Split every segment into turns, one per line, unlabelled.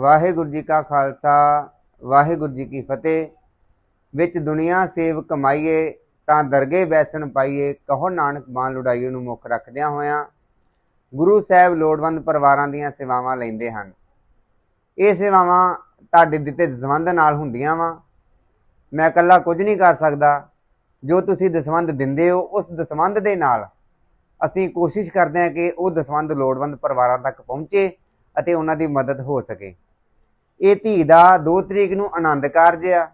ਵਾਹਿਗੁਰੂ ਜੀ ਕਾ ਖਾਲਸਾ, ਵਾਹਿਗੁਰੂ ਜੀ ਕੀ ਫਤਿਹ। ਵਿੱਚ ਦੁਨੀਆ ਸੇਵ ਕਮਾਈਏ, ਤਾਂ ਦਰਗੇ ਬੈਸਣ ਪਾਈਏ, ਕਹੋ ਨਾਨਕ ਬਾਣ ਲੁੜਾਈਏ ਨੂੰ ਮੁੱਖ ਰੱਖਦਿਆਂ ਹੋਇਆਂ ਗੁਰੂ ਸਾਹਿਬ ਲੋੜਵੰਦ ਪਰਿਵਾਰਾਂ ਦੀਆਂ ਸੇਵਾਵਾਂ ਲੈਂਦੇ ਹਨ। ਇਹ ਸੇਵਾਵਾਂ ਤੁਹਾਡੇ ਦਿੱਤੇ ਦਸਵੰਧ ਨਾਲ ਹੁੰਦੀਆਂ ਵਾ। ਮੈਂ ਇਕੱਲਾ ਕੁਝ ਨਹੀਂ ਕਰ ਸਕਦਾ। ਜੋ ਤੁਸੀਂ ਦਸਵੰਧ ਦਿੰਦੇ ਹੋ, ਉਸ ਦਸਵੰਧ ਦੇ ਨਾਲ ਅਸੀਂ ਕੋਸ਼ਿਸ਼ ਕਰਦੇ ਹਾਂ ਕਿ ਉਹ ਦਸਵੰਧ ਲੋੜਵੰਦ ਪਰਿਵਾਰਾਂ ਤੱਕ ਪਹੁੰਚੇ ਅਤੇ ਉਹਨਾਂ ਦੀ ਮਦਦ ਹੋ ਸਕੇ। ਇਹ ਧੀ ਦਾ 2 ਤਰੀਕ ਨੂੰ ਆਨੰਦ ਕਾਰਜ ਆ।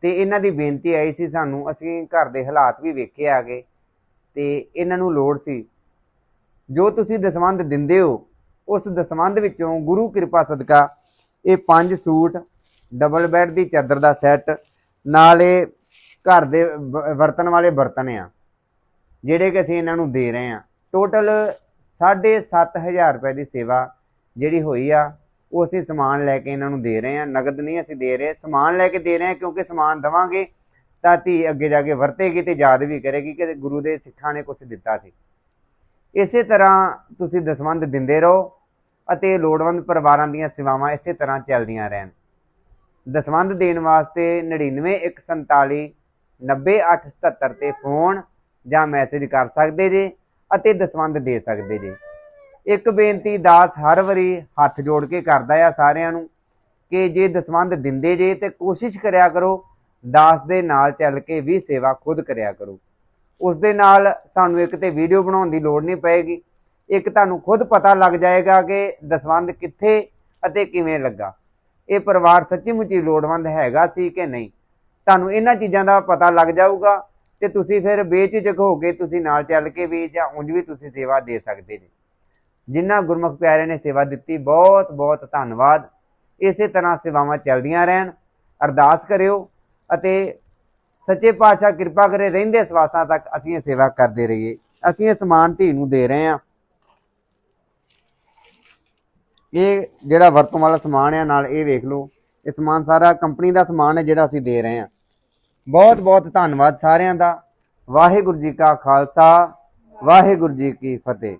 ਤੇ ਇਹਨਾਂ ਦੀ ਬੇਨਤੀ ਆਈ ਸੀ ਸਾਨੂੰ, ਅਸੀਂ ਘਰ ਦੇ ਹਾਲਾਤ ਵੀ ਵੇਖੇ ਆ ਗਏ ਤੇ ਇਹਨਾਂ ਨੂੰ ਲੋੜ ਸੀ। ਜੋ ਤੁਸੀਂ ਦਸਵੰਧ ਦਿੰਦੇ ਹੋ, ਉਸ ਦਸਵੰਧ ਵਿੱਚੋਂ ਗੁਰੂ ਕਿਰਪਾ ਸਦਕਾ ਇਹ ਪੰਜ ਸੂਟ ਡਬਲ ਬੈੱਡ ਦੀ ਚਾਦਰ ਦਾ ਸੈੱਟ, ਨਾਲ ਇਹ ਘਰ ਦੇ ਬ- ਵਰਤਣ ਵਾਲੇ ਬਰਤਨ ਆ, ਜਿਹੜੇ ਕਿ ਅਸੀਂ ਇਹਨਾਂ ਨੂੰ ਦੇ ਰਹੇ ਆ। ਟੋਟਲ 7500 ਰੁਪਏ ਦੀ ਸੇਵਾ ਜਿਹੜੀ ਹੋਈ ਆ ਉਹ ਅਸੀਂ ਸਮਾਨ ਲੈ ਕੇ ਇਹਨਾਂ ਨੂੰ ਦੇ ਰਹੇ ਹਾਂ। ਨਗਦ ਨਹੀਂ ਅਸੀਂ ਦੇ ਰਹੇ। ਸਮਾਨ ਲੈ ਕੇ ਦੇ ਰਹੇ ਹਾਂ ਕਿਉਂਕਿ ਸਮਾਨ ਦਵਾਂਗੇ ਤਾਂ ਧੀ ਅੱਗੇ ਜਾ ਕੇ ਵਰਤੇਗੀ ਤੇ ਯਾਦ ਵੀ ਕਰੇਗੀ ਕਿ ਗੁਰੂ ਦੇ ਸਿੱਖਾਂ ਨੇ ਕੁਝ ਦਿੱਤਾ ਸੀ। ਇਸੇ ਤਰ੍ਹਾਂ ਤੁਸੀਂ ਦਸਵੰਧ ਦਿੰਦੇ ਰਹੋ ਅਤੇ ਲੋੜਵੰਦ ਪਰਿਵਾਰਾਂ ਦੀਆਂ ਸੇਵਾਵਾਂ ਇਸੇ ਤਰ੍ਹਾਂ ਚੱਲਦੀਆਂ ਰਹਿਣ। ਦਸਵੰਧ ਦੇਣ ਵਾਸਤੇ 99147 90877 ਤੇ ਫੋਨ ਜਾਂ ਮੈਸੇਜ ਕਰ ਸਕਦੇ ਜੇ ਅਤੇ ਦਸਵੰਧ ਦੇ ਸਕਦੇ ਜੇ। ਇੱਕ ਬੇਨਤੀ, ਦਾਸ ਹਰ ਵਾਰੀ ਹੱਥ ਜੋੜ ਕੇ ਕਰਦਾ ਆ ਸਾਰਿਆਂ ਨੂੰ ਕਿ ਜੇ ਦਸਵੰਧ ਦਿੰਦੇ ਜੇ ਤੇ ਕੋਸ਼ਿਸ਼ ਕਰਿਆ ਕਰੋ, ਦਾਸ ਦੇ ਨਾਲ ਚੱਲ ਕੇ ਵੀ ਸੇਵਾ ਖੁਦ ਕਰਿਆ ਕਰੋ। ਉਸ ਦੇ ਨਾਲ ਸਾਨੂੰ ਇੱਕ ਤੇ ਵੀਡੀਓ ਬਣਾਉਣ ਦੀ ਲੋੜ ਨਹੀਂ ਪਏਗੀ, ਇੱਕ ਤੁਹਾਨੂੰ ਖੁਦ ਪਤਾ ਲੱਗ ਜਾਏਗਾ ਕਿ ਦਸਵੰਧ ਕਿੱਥੇ ਅਤੇ ਕਿਵੇਂ ਲੱਗਾ। ਇਹ ਪਰਿਵਾਰ ਸੱਚੀ ਮੁੱਚੀ ਲੋੜਵੰਦ ਹੈਗਾ ਸੀ ਕਿ ਨਹੀਂ? ਤੁਹਾਨੂੰ ਇਹਨਾਂ ਚੀਜ਼ਾਂ ਦਾ ਪਤਾ ਲੱਗ ਜਾਊਗਾ ਤੇ ਤੁਸੀਂ ਫਿਰ ਬੇਝਿਜਕ ਹੋ ਕੇ ਤੁਸੀਂ ਨਾਲ ਚੱਲ ਕੇ ਵੀ ਜਾਂ ਉਂਝ ਵੀ ਤੁਸੀਂ ਸੇਵਾ ਦੇ ਸਕਦੇ ਜੀ। ਜਿਨ੍ਹਾਂ ਗੁਰਮੁਖ ਪਿਆਰਿਆਂ ਨੇ ਸੇਵਾ ਦਿੱਤੀ, ਬਹੁਤ ਬਹੁਤ ਧੰਨਵਾਦ। ਇਸੇ ਤਰ੍ਹਾਂ ਸੇਵਾਵਾਂ ਚੱਲਦੀਆਂ ਰਹਿਣ। ਅਰਦਾਸ ਕਰਿਓ ਅਤੇ ਸੱਚੇ ਪਾਤਸ਼ਾਹ ਕਿਰਪਾ ਕਰੇ ਰਹਿੰਦੇ ਸਵਾਸਾਂ ਤੱਕ ਅਸੀਂ ਇਹ ਸੇਵਾ ਕਰਦੇ ਰਹੀਏ। ਅਸੀਂ ਇਹ ਸਮਾਨ ਧੀ ਨੂੰ ਦੇ ਰਹੇ ਹਾਂ। ਇਹ ਜਿਹੜਾ ਵਰਤੋਂ ਵਾਲਾ ਸਮਾਨ ਆ, ਨਾਲ ਇਹ ਵੇਖ ਲਓ, ਇਹ ਸਮਾਨ ਸਾਰਾ ਕੰਪਨੀ ਦਾ ਸਮਾਨ ਹੈ ਜਿਹੜਾ ਅਸੀਂ ਦੇ ਰਹੇ ਹਾਂ। ਬਹੁਤ ਬਹੁਤ ਧੰਨਵਾਦ ਸਾਰਿਆਂ ਦਾ। ਵਾਹਿਗੁਰੂ ਜੀ ਕਾ ਖਾਲਸਾ, ਵਾਹਿਗੁਰੂ ਜੀ ਕੀ ਫਤਿਹ।